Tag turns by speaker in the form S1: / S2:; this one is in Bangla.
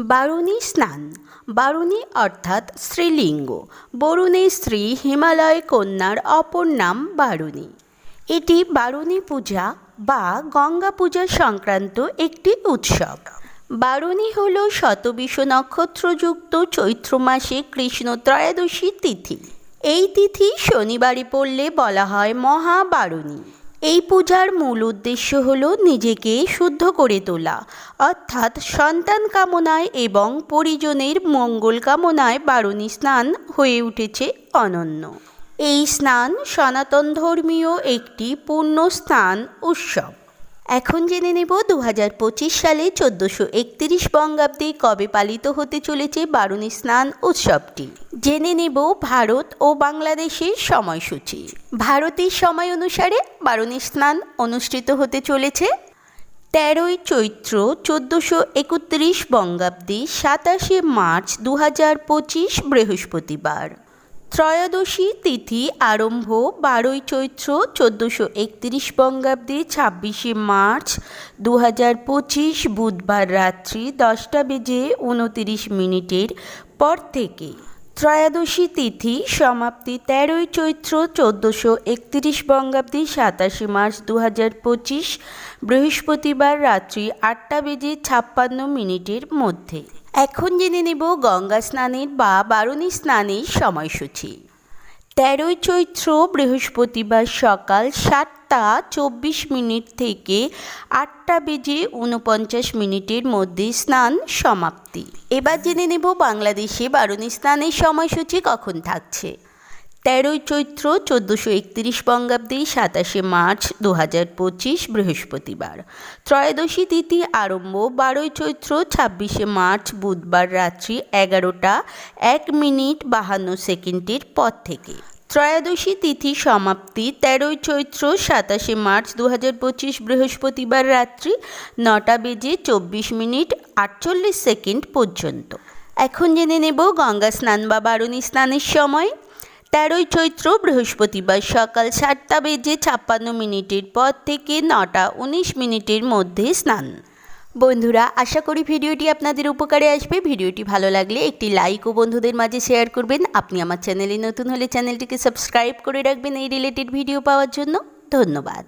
S1: বারুণী স্নান। বারুণী অর্থাৎ স্ত্রীলিঙ্গ। বরুণের স্ত্রী, হিমালয় কন্যার অপর নাম বারুণী। এটি বারুণী পূজা বা গঙ্গা পূজা সংক্রান্ত একটি উৎসব। বারুণী হল শতবিশ নক্ষত্রযুক্ত চৈত্র মাসে কৃষ্ণ ত্রয়োদশী তিথি। এই তিথি শনিবারে পড়লে বলা হয় মহাবারুণী। এই পূজার মূল উদ্দেশ্য হল নিজেকে শুদ্ধ করে তোলা, অর্থাৎ সন্তান কামনায় এবং পরিজনের মঙ্গল কামনায় বারুণী স্নান হয়ে উঠেছে অনন্য। এই স্নান সনাতন ধর্মীয় একটি পূর্ণ স্নান উৎসব। এখন জেনে নেব দু হাজার পঁচিশ সালে চোদ্দোশো একত্রিশ বঙ্গাব্দে কবে পালিত হতে চলেছে বারুণী স্নান উৎসবটি। জেনে নেব ভারত ও বাংলাদেশের সময়সূচি। ভারতের সময় অনুসারে বারুণী স্নান অনুষ্ঠিত হতে চলেছে তেরোই চৈত্র চোদ্দোশো একত্রিশ বঙ্গাব্দে সাতাশে মার্চ দু হাজার পঁচিশ বৃহস্পতিবার। ত্রয়োদশী তিথি আরম্ভ বারোই চৈত্র চোদ্দোশো একত্রিশ বঙ্গাব্দে, ছাব্বিশে মার্চ দু হাজার পঁচিশ বুধবার রাত্রি দশটা বেজে উনতিরিশ মিনিটের পর থেকে। ত্রয়োদশী তিথি সমাপ্তি তেরোই চৈত্র চোদ্দোশো একত্রিশ বঙ্গাব্দে, সাতাশে মার্চ দু হাজার পঁচিশ বৃহস্পতিবার রাত্রি আটটা বেজে ছাপ্পান্ন মিনিটের মধ্যে। এখন জেনে নেব গঙ্গা স্নানের বা বারুণী স্নানের সময়সূচি। তেরোই চৈত্র বৃহস্পতিবার সকাল সাতটা চব্বিশ মিনিট থেকে আটটা বেজে উনপঞ্চাশ মিনিটের মধ্যে স্নান সমাপ্তি। এবার জেনে নেব বাংলাদেশে বারুণী স্নানের সময়সূচি কখন থাকছে। তেরোই চৈত্র চোদ্দোশো একত্রিশ বঙ্গাব্দে সাতাশে মার্চ দু হাজার পঁচিশ বৃহস্পতিবার। ত্রয়োদশী তিথি আরম্ভ বারোই চৈত্র ছাব্বিশে মার্চ বুধবার রাত্রি এগারোটা এক মিনিট বাহান্ন সেকেন্ডের পর থেকে। ত্রয়োদশী তিথি সমাপ্তি তেরোই চৈত্র সাতাশে মার্চ দু হাজার পঁচিশ বৃহস্পতিবার রাত্রি নটা বেজে চব্বিশ মিনিট আটচল্লিশ সেকেন্ড পর্যন্ত। এখন জেনে নেব গঙ্গা স্নান বা বারুণী স্নানের সময়। তেরোই চৈত্র বৃহস্পতিবার সকাল সাতটা বেজে ছাপ্পান্ন মিনিটের পর থেকে নটা উনিশ মিনিটের মধ্যে স্নান। বন্ধুরা, আশা করি ভিডিওটি আপনাদের উপকারে আসবে। ভিডিওটি ভালো লাগলে একটি লাইক ও বন্ধুদের মাঝে শেয়ার করবেন। আপনি আমার চ্যানেলে নতুন হলে চ্যানেলটিকে সাবস্ক্রাইব করে রাখবেন এই রিলেটেড ভিডিও পাওয়ার জন্য। ধন্যবাদ।